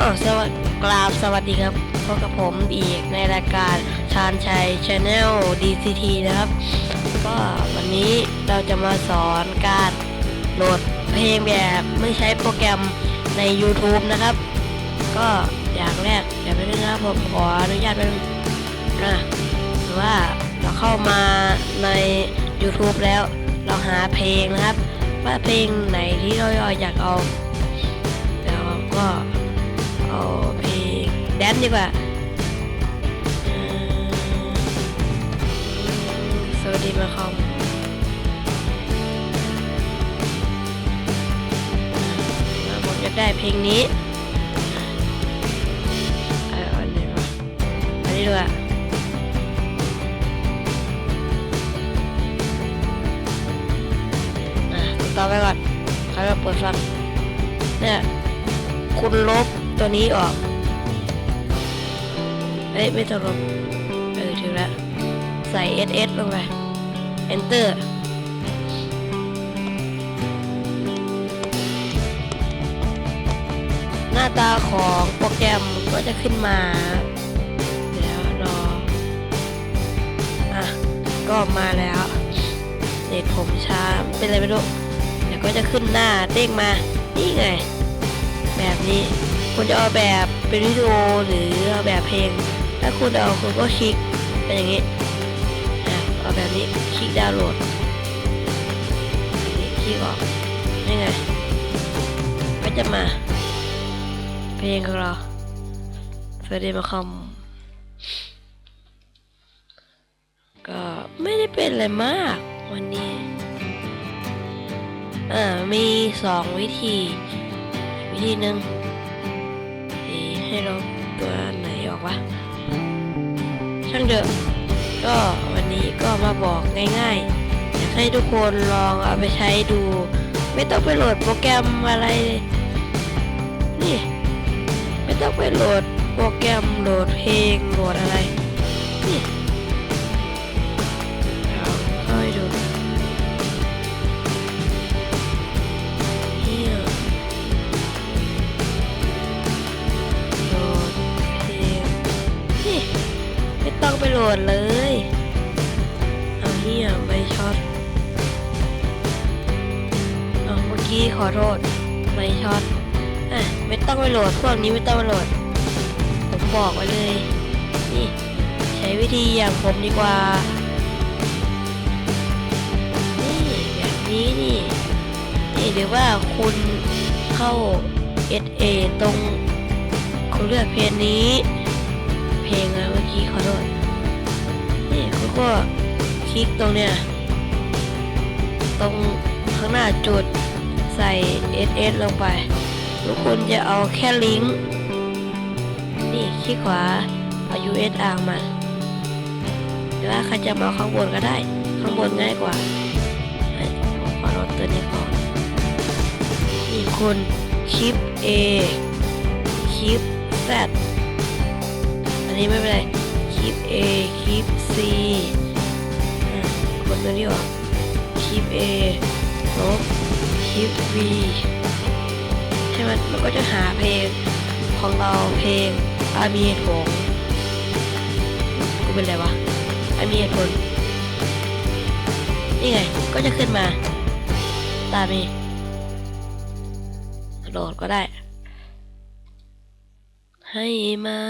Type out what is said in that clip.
อ๋อสวัสดีกราบสวัสดีครับพบกับผมอีกในรายการชาญชัยชาแนล DCT นะครับ ก็วันนี้เราจะมาสอนการโหลดเพลงแบบไม่ใช้โปรแกรมใน YouTube นะครับ ก็อย่างแรกเดี๋ยวไปนึงนะครับผมขออนุญาตเป็นนะหรือว่าเราเข้ามาใน YouTube แล้วเราหาเพลงนะครับ ว่าเพลงไหนที่เราอยากเอาแล้วก็ นซ์ดีกว่าเอ่อสวัสดีมาคอมผมอยากได้เพลงนี้เอออันนี้วะอันนี้ด้วยอะต่อไปก่อนเขาจะเปิดฟังเนี่ย คุณลบตัวนี้ออกเอ้ยไม่ต้องลบเออถึงแล้วใส่ ss ลงไป enter หน้าตาของโปรแกรมก็จะขึ้นมา เดี๋ยวรอ อะ ก็มาแล้วเน็ตผมช้า เป็นอะไรไม่รู้เดี๋ยวก็จะขึ้นหน้าเด้งมา นี่ไง แบบนี้คุณจะเอาแบบเป็นวิดีโอหรือเอาแบบเพลง ถ้าคุณเอาคุณก็คลิกเป็นอย่างนี้อะเอาแบบนี้คลิกดาวน์โหลดนี้คลิกออกนี่ไงก็จะมา เพลงของเราเฟรดีมาคอมก็ไม่ได้เป็นอะไรมากวันนี้เออมีสองวิธี วิธีหนึ่งให้เราตัวไหนออกวะ ช่างเถอะก็วันนี้ก็มาบอกง่ายๆ อยากให้ทุกคนลองเอาไปใช้ดู ไม่ต้องไปโหลดโปรแกรมอะไร นี่ ไม่ต้องไปโหลดโปรแกรมโหลดเพลงโหลดอะไร นี่ โหลดเลย เอาเฮียไม่ช็อตเอาเมื่อกี้ขอโทษไม่ช็อตอะไม่ต้องไปโหลดพวกนี้ไม่ต้องไปโหลด ผมบอกไว้เลย นี่ ใช้วิธีอย่างผมดีกว่า นี่แบบนี้นี่นี่หรือว่าคุณเข้า SA ตรงคุณเลือกเพลงนี้ เพลงอะไรเมื่อกี้ขอโทษ ก็คลิกตรงเนี้ยตรงข้างหน้าจุดใส่ SS ลงไป ทุกคนจะเอาแค่ลิงก์นี่คลิกขวาเอา US อ่างมาหรือว่าใครจะมาข้างบนก็ได้ ข้างบนง่ายกว่าเอ้ผมขอลดตัวนี้ก่อนนี่คุณคลิป A คลิป Z อันนี้ไม่เป็นไร คลิป A คลิป C อะกดตัวนี้ออกคลิป A ลบคลิป V ใช่ไหมมันก็จะหาเพลงของเราเพลงอามีเหตุผลกูเป็นไรวะอามีเหตุผลนี่ไง ก็จะขึ้นมา ตามนี้โหลดก็ได้ ให้มา